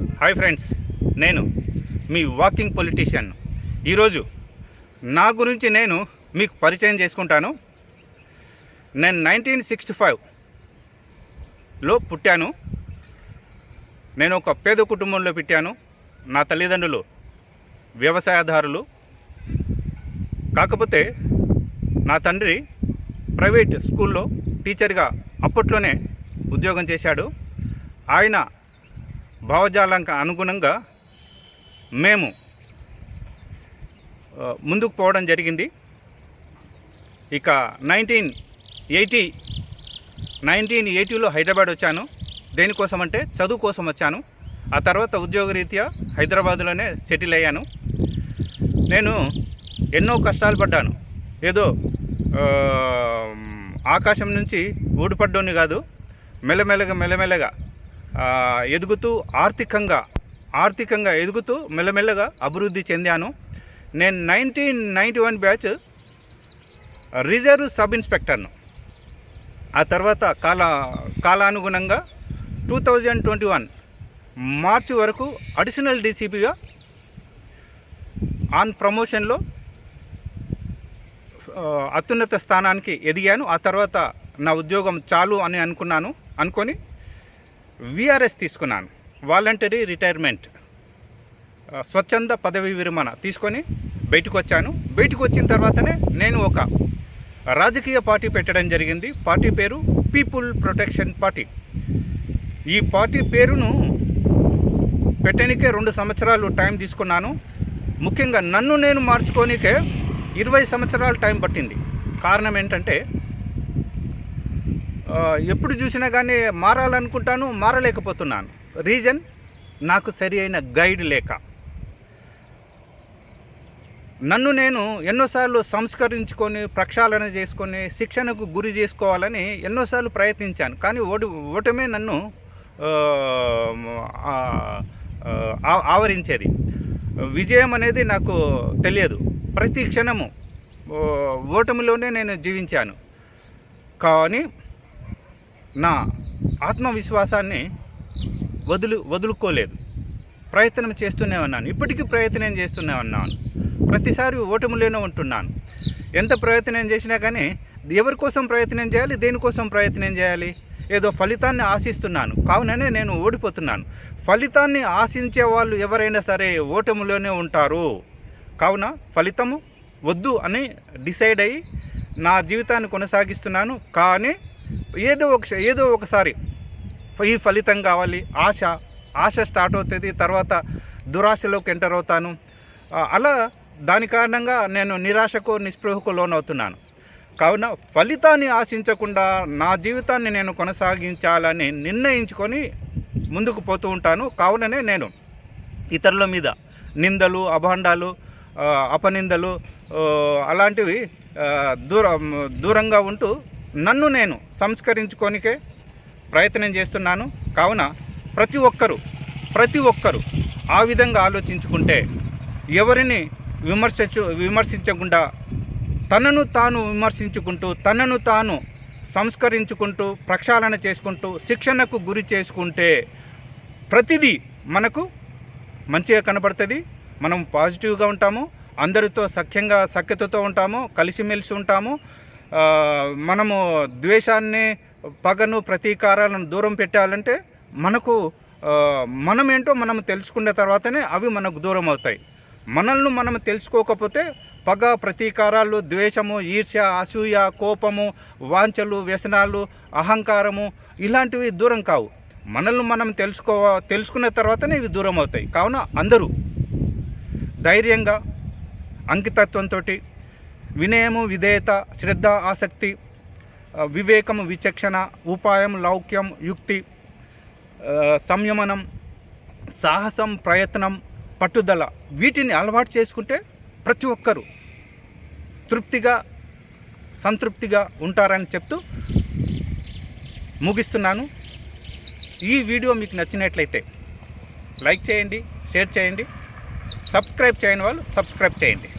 Hi friends నేను మీ walking politician. ఈరోజు నా గురించి నేను మీకు పరిచయం చేసుకుంటాను. నేను నైన్టీన్ సిక్స్టీ ఫైవ్లో పుట్టాను. నేను ఒక పేద కుటుంబంలో పుట్టాను. నా తల్లిదండ్రులు వ్యవసాయదారులు. కాకపోతే నా తండ్రి ప్రైవేట్ స్కూల్లో టీచర్గా అప్పట్లోనే ఉద్యోగం చేశాడు. ఆయన భావజాలంకి అనుగుణంగా మేము ముందుకు పోవడం జరిగింది. ఇక నైన్టీన్ ఎయిటీ నైన్టీన్ ఎయిటీలో హైదరాబాద్ వచ్చాను. దేనికోసం అంటే చదువు కోసం వచ్చాను. ఆ తర్వాత ఉద్యోగరీత్యా హైదరాబాద్లోనే సెటిల్ అయ్యాను. నేను ఎన్నో కష్టాలు పడ్డాను. ఏదో ఆకాశం నుంచి ఊడిపడ్డోని కాదు మెల్లమెల్లగా మెల్లమెల్లగా ఎదుగుతూ ఆర్థికంగా ఆర్థికంగా ఎదుగుతూ మెల్లమెల్లగా అభివృద్ధి చెందాను. నేను nineteen ninety one batch reserve sub ఇన్స్పెక్టర్ను. ఆ తర్వాత కాల కాలానుగుణంగా టూ థౌజండ్ ట్వంటీ వన్ మార్చి వరకు అడిషనల్ డీసీపీగా ఆన్ ప్రమోషన్లో అత్యున్నత స్థానానికి ఎదిగాను. ఆ తర్వాత నా ఉద్యోగం చాలు అని అనుకున్నాను అనుకొని విఆర్ఎస్ తీసుకున్నాను. వాలంటరీ రిటైర్మెంట్ స్వచ్ఛంద పదవి విరమణ తీసుకొని బయటకు వచ్చాను బయటకు వచ్చిన తర్వాతనే నేను ఒక రాజకీయ పార్టీ పెట్టడం జరిగింది. పార్టీ పేరు పీపుల్ ప్రొటెక్షన్ పార్టీ ఈ పార్టీ పేరును పెట్టనికే రెండు సంవత్సరాలు టైం తీసుకున్నాను. ముఖ్యంగా నన్ను నేను మార్చుకోనికే ఇరవై సంవత్సరాలు టైం పట్టింది. కారణం ఏంటంటే ఎప్పుడు చూసినా కానీ మారాలనుకుంటాను మారలేకపోతున్నాను. రీజన్? నాకు సరి అయిన గైడ్ లేక. నన్ను నేను ఎన్నోసార్లు సంస్కరించుకొని ప్రక్షాళన చేసుకొని శిక్షణకు గురి చేసుకోవాలని ఎన్నోసార్లు ప్రయత్నించాను. కానీ ఓడి ఓటమే నన్ను ఆ, ఆవరించేది. విజయం అనేది నాకు తెలియదు. ప్రతి క్షణము ఓటమిలోనే నేను జీవించాను. కానీ నా ఆత్మవిశ్వాసాన్ని వదులు వదులుకోలేదు. ప్రయత్నం చేస్తూనే ఉన్నాను. ఇప్పటికీ ప్రయత్నం చేస్తూనే ఉన్నాను. ప్రతిసారి ఓటములోనే ఉంటున్నాను. ఎంత ప్రయత్నం చేసినా కానీ ఎవరి కోసం ప్రయత్నం చేయాలి? దేనికోసం ప్రయత్నం చేయాలి? ఏదో ఫలితాన్ని ఆశిస్తున్నాను. కావుననే నేను ఓడిపోతున్నాను. ఫలితాన్ని ఆశించే వాళ్ళు ఎవరైనా సరే ఓటములోనే ఉంటారు. కావున ఫలితము వద్దు అని డిసైడ్ అయ్యి నా జీవితాన్ని కొనసాగిస్తున్నాను. కానీ ఏదో ఒక ఏదో ఒకసారి ఈ ఫలితం కావాలి ఆశ ఆశ స్టార్ట్ అవుతుంది తర్వాత దురాశలోకి ఎంటర్ అవుతాను. అలా దాని కారణంగా నేను నిరాశకు నిస్పృహకు లోనవుతున్నాను. కావున ఫలితాన్ని ఆశించకుండా నా జీవితాన్ని నేను కొనసాగించాలని నిర్ణయించుకొని ముందుకు పోతూ ఉంటాను. కావుననే నేను ఇతరుల మీద నిందలు అభాండాలు అపనిందలు అలాంటివి దూర దూరంగా ఉంటూ నన్ను నేను సంస్కరించుకోనికే ప్రయత్నం చేస్తున్నాను. కావున ప్రతి ఒక్కరూ ప్రతి ఒక్కరూ ఆ విధంగా ఆలోచించుకుంటే ఎవరిని విమర్శించు విమర్శించకుండా తనను తాను విమర్శించుకుంటూ తనను తాను సంస్కరించుకుంటూ ప్రక్షాళన చేసుకుంటూ శిక్షణకు గురి చేసుకుంటే ప్రతిదీ మనకు మంచిగా కనబడుతుంది. మనం పాజిటివ్గా ఉంటాము. అందరితో సఖ్యంగా సఖ్యతతో ఉంటాము. కలిసిమెలిసి ఉంటాము. మనము ద్వేషాన్ని పగను ప్రతీకారాలను దూరం పెట్టాలంటే మనకు మనం మనమేంటో మనం తెలుసుకున్న తర్వాతనే అవి మనకు దూరం అవుతాయి. మనల్ని మనం తెలుసుకోకపోతే పగ ప్రతీకారాలు ద్వేషము ఈర్ష్య అసూయ కోపము వాంఛలు వ్యసనాలు అహంకారము ఇలాంటివి దూరం కావు. మనల్ని మనం తెలుసుకో తెలుసుకున్న తర్వాతనే ఇవి దూరం అవుతాయి. కావున అందరూ ధైర్యంగా అంకితత్వంతో వినయము విధేయత శ్రద్ధ ఆసక్తి వివేకము విచక్షణ ఉపాయం లౌక్యం యుక్తి సంయమనం సాహసం ప్రయత్నం పట్టుదల వీటిని అలవాటు చేసుకుంటే ప్రతి ఒక్కరూ తృప్తిగా సంతృప్తిగా ఉంటారని చెప్తూ ముగిస్తున్నాను. ఈ వీడియో మీకు నచ్చినట్లయితే లైక్ చేయండి షేర్ చేయండి సబ్స్క్రైబ్ చేయని వాళ్ళు సబ్స్క్రైబ్ చేయండి.